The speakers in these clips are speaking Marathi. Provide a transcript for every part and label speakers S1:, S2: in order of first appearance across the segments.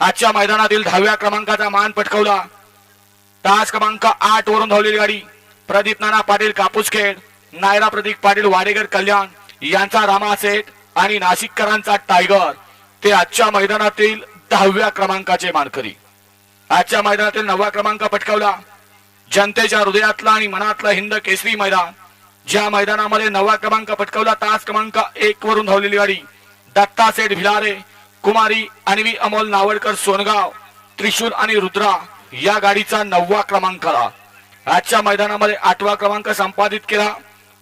S1: आजच्या मैदानातील दहाव्या क्रमांकाचा मान पटकवला. तास क्रमांक आठ वरून धावलेली गाडी. प्रदीप नाना पाटील कापूसखेड नायरा प्रदीप पाटील वाडेकर कल्याण यांचा रामा सेठ आणि नाशिककरांचा टायगर. ते आजच्या मैदानातील दहाव्या क्रमांकाचे मानकरी. आजच्या मैदानातील नववा क्रमांक पटकावला. जनतेच्या हृदयातला आणि मनातला हिंद केसरी मैदान. ज्या मैदानामध्ये नववा क्रमांक पटकावला तास क्रमांक एक वरून धावलेली गाडी. दत्ता सेठ भिलारे कुमारी आणि अमोल नावडकर सोनगाव त्रिशूल आणि रुद्रा या गाडीचा नववा क्रमांक आला. आजच्या मैदानामध्ये आठवा क्रमांक संपादित केला.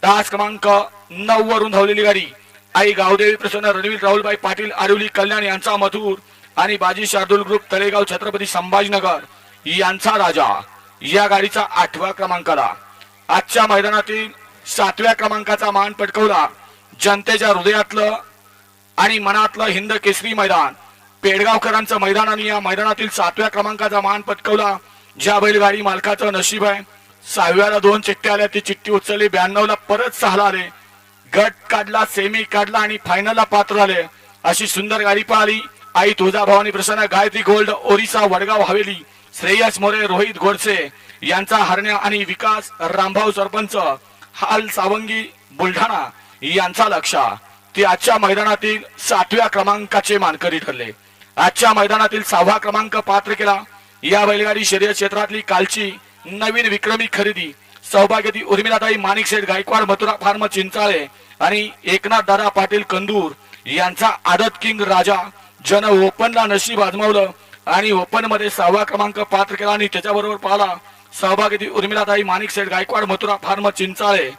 S1: तास क्रमांक नऊ वरून धावलेली गाडी. आई गावदेवी प्रसन्न रणवीर राहुलबाई पाटील आरिवली कल्याण यांचा मधुर आणि बाजी शार्दूल ग्रुप तळेगाव छत्रपती संभाजीनगर यांचा राजा. या गाडीचा आठवा क्रमांक आला. आजच्या मैदानातील सातव्या क्रमांकाचा मान पटकवला. जनतेच्या हृदयातलं आणि मनातलं हिंद केसरी मैदान. पेडगावकरांचं मैदान आणि या मैदानातील सातव्या क्रमांकाचा मान पटकवला. ज्या बैलगाडी मालकाचं नशीब आहे. सहाव्याला दोन चिठ्ठ्या आल्या. ती चिठ्ठी उचलली. ब्याण्णव ला परत सहाला आले. गट काढला सेमी काढला आणि फायनलला पात्र आले. अशी सुंदर गाडी पाहिली. आई तुळजाभवानी प्रसन्न गायत्री गोल्ड ओरिसा वडगाव हवेली श्रेयस मोरे रोहित गोडसे यांचा हरण्या आणि विकास रामभाऊ सरपंच हाल सावंगी बुलढाणा यांचा लक्षा ते आजच्या मैदानातील सातव्या क्रमांकाचे मानकरी ठरले. आजच्या मैदानातील सहावा क्रमांक पात्र केला. या बैलगाडी शर्यत क्षेत्रातली कालची नवीन विक्रमी खरेदी. सौभाग्यती उर्मिलाताई माणिक शेठ गायकवाड मथुरा फार्म चिंचाळे आणि एकनाथ दादा पाटील कंदूर यांचा आदत किंग राजा. जन ओपनला नशीब आजमावलं आणि ओपनमध्ये सहावा क्रमांक पात्र केला आणि त्याच्याबरोबर पाहिला सहभागी उर्मिलाताई माणिक शेठ गायकवाड मथुरा फार्म चिंचाळे.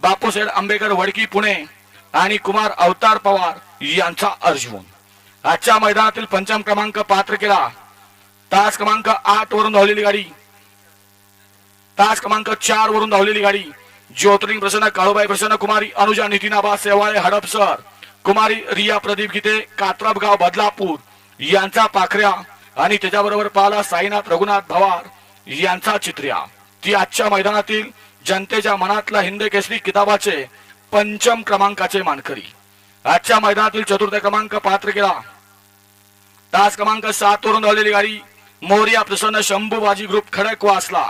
S1: बापूसेठ आंबेकर वडकी पुणे. आणि कुमार अवतार पवार यांचा अर्जुन आजच्या मैदानातील पंचम क्रमांक पात्र केला. तास क्रमांक आठ वरून धावलेली गाडी. तास क्रमांक चार वरून धावलेली गाडी. ज्योतिर्लिंग प्रसन्न काळूबाई प्रसन्न कुमारी अनुजा नितीनाबा सेवाळे हडपसर कुमारी रिया प्रदीप गीते कात्रपगाव बदलापूर यांचा पाखऱ्या आणि त्याच्याबरोबर पाहिला साईनाथ रघुनाथ भवार यांचा चित्र्या. ती आजच्या मैदानातील जनतेच्या मनातला हिंद केसरी किताबाचे पंचम क्रमांकाचे मानकरी. आजच्या मैदानातील चतुर्थ क्रमांक पात्र केला. तास क्रमांक सात वरून धावलेली गाडी मोर्या प्रसन्न शंभू बाजी ग्रुप खडक वासला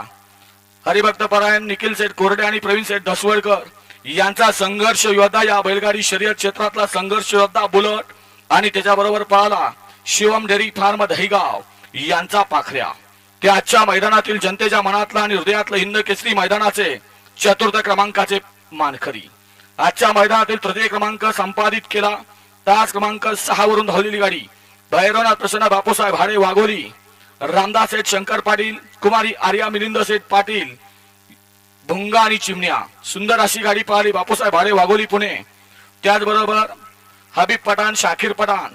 S1: हरिभक्त परायण निखिल सेठ कोरडे आणि प्रवीण सेठ दसवडकर यांचा संघर्ष योद्धा या बैलगाडी शर्यत क्षेत्रातला संघर्ष योद्धा बुलट आणि त्याच्याबरोबर पळाला शिवम डेरी फार्म दहिगाव यांचा पाखऱ्या. ते आजच्या मैदानातील जनतेच्या मनातला आणि हृदयातलं हिंद केसरी मैदानाचे चतुर्थ क्रमांकाचे मानकरी. आजच्या मैदानातील तृतीय क्रमांक संपादित केला. तास क्रमांक सहा वरून धावलेली गाडी. भैरवनाथ प्रसन्न बापूसाहेब भाडे वाघोली रामदास शेठ शंकर पाटील कुमारी आर्या मिलिंद शेठ पाटील भुंगा आणि चिमण्या. सुंदर अशी गाडी पाहिली बापूसाहेब भाडे वाघोली पुणे. त्याचबरोबर हबीब पठाण शाखीर पठाण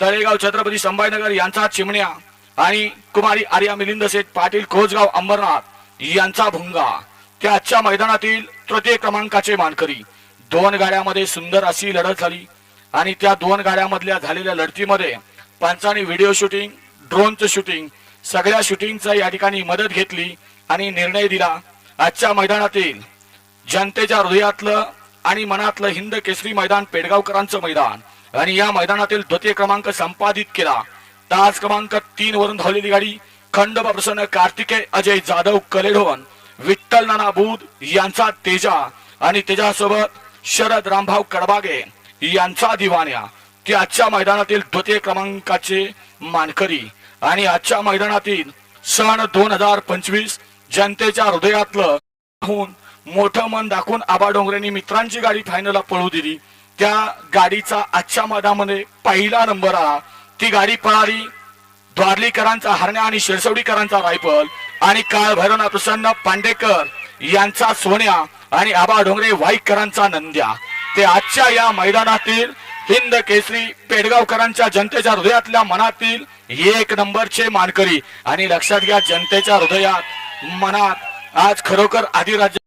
S1: तळेगाव छत्रपती संभाजीनगर यांचा चिमण्या आणि कुमारी आर्या मिलिंद शेठ पाटील कोसगाव अंबरनाथ यांचा भुंगा. त्या आजच्या मैदानातील तृतीय क्रमांकाचे मानकरी. दोन गाड्यामध्ये सुंदर अशी लढत झाली. आणि त्या दोन गाड्यामधल्या झालेल्या लढतीमध्ये पंचांनी व्हिडिओ शूटिंग ड्रोनचं शूटिंग सगळ्या शूटिंगचा या ठिकाणी मदत घेतली आणि निर्णय दिला. आजच्या मैदानातील जनतेच्या हृदयातलं आणि मनातलं हिंद केसरी मैदान पेडगावकरांचं मैदान. आणि या मैदानातील द्वितीय क्रमांक संपादित केला. तास क्रमांक तीन वरून धावलेली गाडी खंडोबा प्रसन्न कार्तिकेय अजय जाधव कलेढोन विठ्ठल नाना बुध यांचा तेजा आणि त्याच्यासोबत शरद रामभाऊ कडबागे यांचा दिवाण्या. ते आजच्या मैदानातील द्वितीय क्रमांकाचे मानकरी आणि आजच्या मैदानातील सण दोन हजार पंचवीस जनतेच्या हृदयातलं होऊन मोठं मन दाखवून आबा डोंगरेंनी मित्रांची गाडी फायनलला पळू दिली. त्या गाडीचा आजच्या मैदानामध्ये पहिला नंबर आला ती गाडी पळाली द्वारलीकरांचा हरण्या आणि शिरसवडीकरांचा रायफल. आणि काळ भैरवनाथ प्रसन्न पांडेकर यांचा सोन्या आणि आबा डोंगरे वाईकरांचा नंद्या. ते आजच्या या मैदानातील हिंद केसरी पेडगावकरांच्या जनतेच्या हृदयातल्या मनातील एक नंबरचे मानकरी. आणि लक्षात घ्या जनतेच्या हृदयात मनात आज खरोखर आदिराज्य